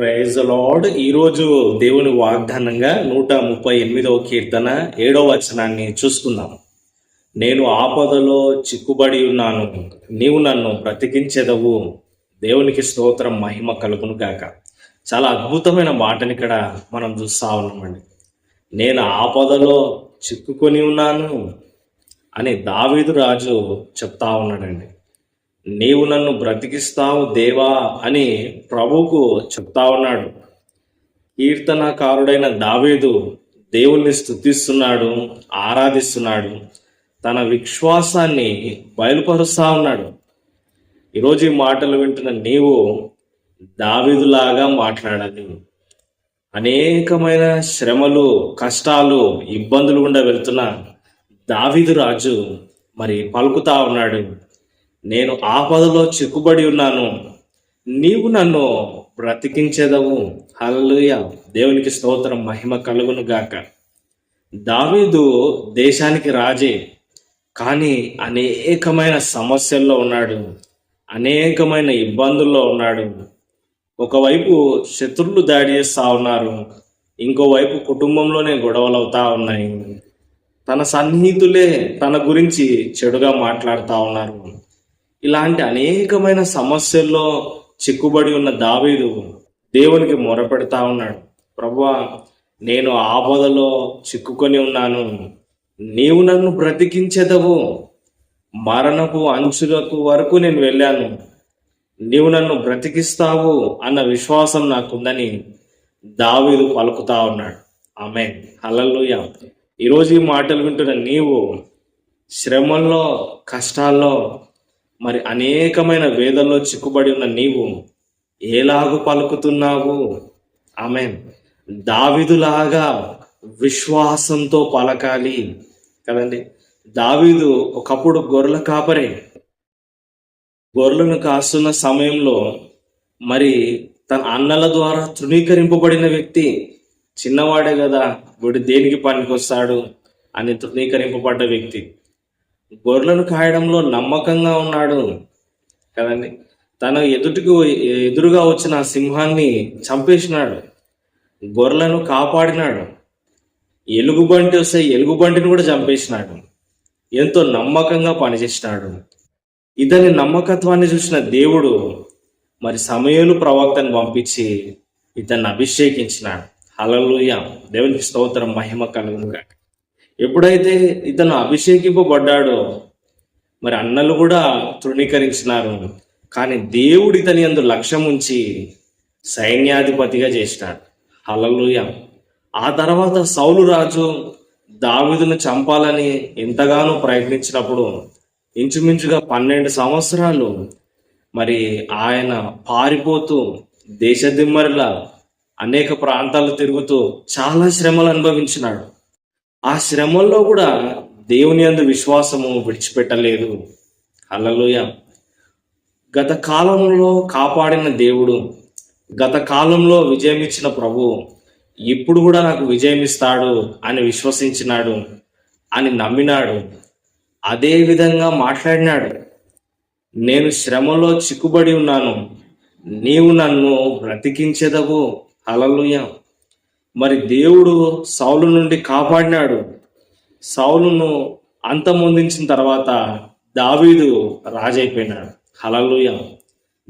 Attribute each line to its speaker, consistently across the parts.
Speaker 1: Praise lord ఈరోజు దేవుని వాగ్దానంగా నూట ముప్పై ఎనిమిదవ కీర్తన ఏడవ వచనాన్ని చూసుకుందాం. నేను ఆపదలో చిక్కుబడి ఉన్నాను. నీవు నన్ను బ్రతికించెదవు. దేవునికి స్తోత్రం మహిమ కలుగును గాక. చాలా అద్భుతమైన మాటని ఇక్కడ మనం చూస్తా ఉన్నామండి. నేను ఆపదలో చిక్కుకొని ఉన్నాను అని దావీదు రాజు చెప్తా ఉన్నాడండి. నీవు నన్ను బ్రతికిస్తావు దేవా అని ప్రభువుకు చెప్తా ఉన్నాడు. కీర్తనకారుడైన దావీదు దేవుణ్ణి స్థుతిస్తున్నాడు ఆరాధిస్తున్నాడు తన విశ్వాసాన్ని బయలుపరుస్తా ఉన్నాడు. ఈరోజు ఈ మాటలు వింటున్న నీవు దావీదులాగా మాట్లాడాలి. అనేకమైన శ్రమలు కష్టాలు ఇబ్బందులు గుండా వెళ్తున్న దావీదు రాజు మరి పలుకుతా ఉన్నాడు. నేను ఆపదలో చిక్కుబడి ఉన్నాను. నీవు నన్ను బ్రతికించేదవు. హల్లుయ దేవునికి స్తోత్రం మహిమ కలుగును గాక. దావీదు దేశానికి రాజే. కానీ అనేకమైన సమస్యల్లో ఉన్నాడు. అనేకమైన ఇబ్బందుల్లో ఉన్నాడు. ఒకవైపు శత్రువులు దాడి చేస్తా ఉన్నారు. ఇంకోవైపు కుటుంబంలోనే గొడవలు అవుతా ఉన్నాయి. తన సన్నిహితులే తన గురించి చెడుగా మాట్లాడుతూ ఉన్నారు. ఇలాంటి అనేకమైన సమస్యల్లో చిక్కుబడి ఉన్న దావీదు దేవునికి మొరపెడతా ఉన్నాడు. ప్రభువా నేను ఆపదలో చిక్కుకొని ఉన్నాను. నీవు నన్ను బ్రతికించెదవు. మరణపు అంచులకు వరకు నేను వెళ్ళాను. నీవు నన్ను బ్రతికిస్తావు అన్న విశ్వాసం నాకుందని దావీదు పలుకుతా ఉన్నాడు. ఆమె హల్లెలూయా. ఈరోజు ఈ మాటలు వింటున్న నీవు శ్రమల్లో కష్టాల్లో మరి అనేకమైన వేదల్లో చిక్కుబడి ఉన్న నీవు ఏలాగు పలుకుతున్నావు? ఆమె దావిదులాగా విశ్వాసంతో పలకాలి కదండి. దావీదు ఒకప్పుడు గొర్రెల కాపరే. గొర్రెలను కాస్తున్న సమయంలో మరి తన అన్నల ద్వారా తృణీకరింపబడిన వ్యక్తి చిన్నవాడే కదా వీడు దేనికి పనికొస్తాడు అని తృణీకరింపబడ్డ వ్యక్తి. గొర్రెలను కాయడంలో నమ్మకంగా ఉన్నాడు కదండి. తన ఎదుటికి ఎదురుగా వచ్చిన సింహాన్ని చంపేసినాడు గొర్రెలను కాపాడినాడు ఎలుగుబంటి వస్తే ఎలుగుబంటిని కూడా చంపేసినాడు ఎంతో నమ్మకంగా పనిచేసినాడు. ఇతని నమ్మకత్వాన్ని చూసిన దేవుడు మరి సమయంలో ప్రవక్తను పంపించి ఇతన్ని అభిషేకించినాడు. హలలుయ దేవునికి స్తోత్రం మహిమ కలుగునుగా ఎప్పుడైతే ఇతను అభిషేకింపబడ్డాడో మరి అన్నలు కూడా తృణీకరించినారు. కానీ దేవుడు ఇతని అందు లక్ష్యం ఉంచి సైన్యాధిపతిగా చేసినాడు. హలలుయ ఆ తర్వాత సౌలు రాజు దావిదును చంపాలని ఎంతగానో ప్రయత్నించినప్పుడు ఇంచుమించుగా పన్నెండు సంవత్సరాలు మరి ఆయన పారిపోతూ దేశదిమ్మరిలా అనేక ప్రాంతాలు తిరుగుతూ చాలా శ్రమలు అనుభవించినాడు. ఆ శ్రమల్లో కూడా దేవుని అందు విశ్వాసము విడిచిపెట్టలేదు. అలలోయ గత కాలంలో కాపాడిన దేవుడు గత కాలంలో విజయం ఇచ్చిన ప్రభు ఇప్పుడు కూడా నాకు విజయం ఇస్తాడు అని విశ్వసించినాడు అని నమ్మినాడు. అదే విధంగా మాట్లాడినాడు. నేను శ్రమలో చిక్కుబడి ఉన్నాను. నీవు నన్ను బ్రతికించేదవు. హల్లెలూయ. మరి దేవుడు సౌలు నుండి కాపాడినాడు. సౌలును అంతమొందించిన తర్వాత దావీదు రాజైపోయినాడు. హలలుయ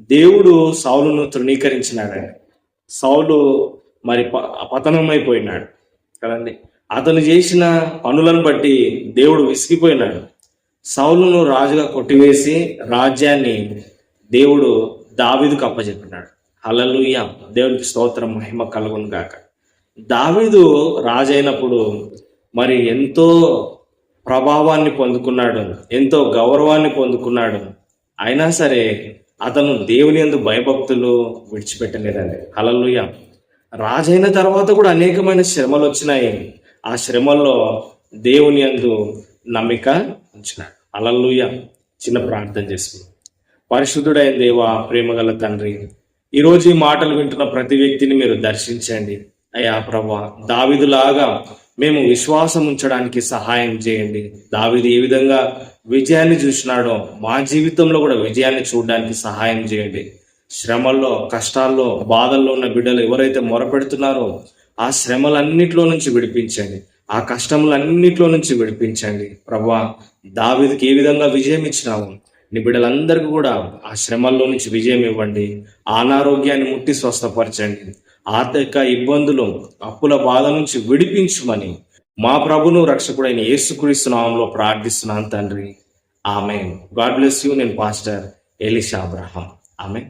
Speaker 1: దేవుడు సౌలును తృణీకరించినాడు సౌలు మరి పతనమైపోయినాడు. కదండి? అతను చేసిన పనులను బట్టి దేవుడు విసిగిపోయినాడు. సౌలును రాజుగా కొట్టివేసి రాజ్యాన్ని దేవుడు దావీదుకు అప్పచెప్పినాడు. హలలుయ దేవుడికి స్తోత్రం మహిమ కలుగును గాక దావీదు రాజైనప్పుడు మరి ఎంతో ప్రభావాన్ని పొందుకున్నాడు ఎంతో గౌరవాన్ని పొందుకున్నాడు. అయినా సరే అతను దేవుని ఎందు భయభక్తులు విడిచిపెట్టలేదండి. హలలుయ రాజైన తర్వాత కూడా అనేకమైన శ్రమలు వచ్చినాయి. ఆ శ్రమల్లో దేవుని అందు నమ్మిక ఉంచినాడు. అలల్లుయ చిన్న ప్రార్థన చేసుకున్నాం పరిశుద్ధుడైన దేవ ప్రేమగల తండ్రి ఈరోజు ఈ మాటలు వింటున్న ప్రతి వ్యక్తిని మీరు దర్శించండి. అయ్యా ప్రభా దావిదులాగా మేము విశ్వాసం ఉంచడానికి సహాయం చేయండి. దావిది ఏ విధంగా విజయాన్ని చూసినాడో మా జీవితంలో కూడా విజయాన్ని చూడడానికి సహాయం చేయండి. శ్రమల్లో కష్టాల్లో బాధల్లో ఉన్న బిడ్డలు ఎవరైతే మొరపెడుతున్నారో ఆ శ్రమలన్నిట్లో నుంచి విడిపించండి. ఆ కష్టములన్నిట్లో నుంచి విడిపించండి. ప్రభా దావిదికి ఏ విధంగా విజయం ఇచ్చినావు? నీ బిడ్డలందరికీ కూడా ఆ శ్రమల్లో నుంచి విజయం ఇవ్వండి. అనారోగ్యాన్ని ముట్టి స్వస్థపరచండి. ఆర్థిక ఇబ్బందులు అప్పుల బాధ నుంచి విడిపించుమని మా ప్రభును రక్షకుడైన యేసుక్రీస్తు నామంలో ప్రార్థిస్తున్నాను తండ్రి. ఆమె గాడ్ బ్లెస్ యూ. నేను పాస్టర్ ఎలిషా అబ్రహాం. ఆమె